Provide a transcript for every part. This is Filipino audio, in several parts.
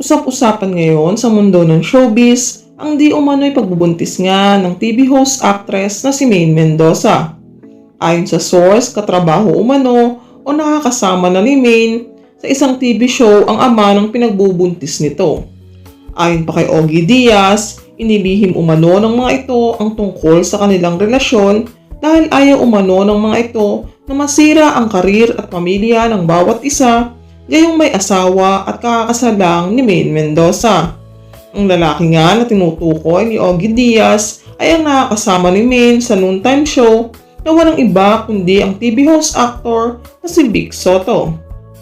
Usap-usapan ngayon sa mundo ng showbiz ang di umano'y pagbubuntis nga ng TV host actress na si Maine Mendoza. Ayon sa source, katrabaho umano o nakakasama na ni Maine sa isang TV show ang ama ng pinagbubuntis nito. Ayon pa kay Ogie Diaz, inilihim umano ng mga ito ang tungkol sa kanilang relasyon dahil ayaw umano ng mga ito na masira ang karir at pamilya ng bawat isa gayong may asawa at kakakasalang ni Maine Mendoza. Ang lalaki nga na tinutukoy ni Ogie Diaz ay ang nakakasama ni Maine sa noontime show na walang iba kundi ang TV host actor na si Vic Soto.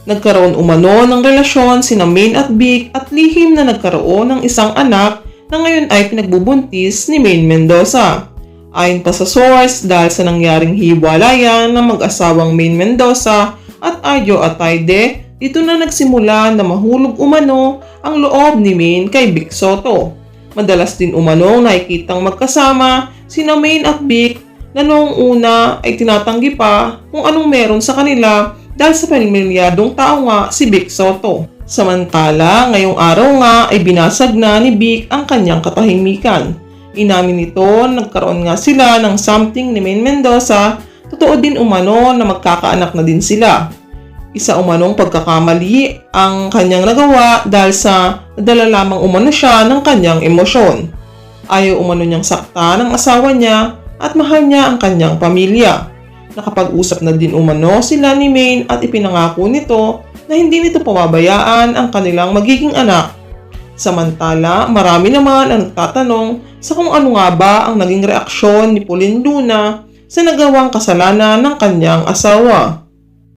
Nagkaroon umano ng relasyon sina Maine at Vic at lihim na nagkaroon ng isang anak na ngayon ay pinagbubuntis ni Maine Mendoza. Ayon pa sa source dahil sa nangyaring hiwalayan ng mag-asawang Maine Mendoza at Ayo Atayde, dito na nagsimula na mahulog umano ang loob ni Maine kay Vic Soto. Madalas din umano nakikitang magkasama sina Maine at Vic na noong una ay tinatanggi pa kung anong meron sa kanila dahil sa pamilyadong tao nga si Vic Soto. Samantala, ngayong araw nga ay binasag na ni Vic ang kanyang katahimikan. Inamin nito, nagkaroon nga sila ng something ni Maine Mendoza, totoo din umano na magkakaanak na din sila. Isa umanong pagkakamali ang kanyang nagawa dahil sa nadala lamang umano siya ng kanyang emosyon. Ayaw umano niyang sakta ng asawa niya at mahal niya ang kanyang pamilya. Nakapag-usap na din umano sila ni Maine at ipinangako nito na hindi nito pababayaan ang kanilang magiging anak. Samantala, marami naman ang nagtatanong sa kung ano nga ba ang naging reaksyon ni Pauline Luna sa nagawang kasalanan ng kanyang asawa.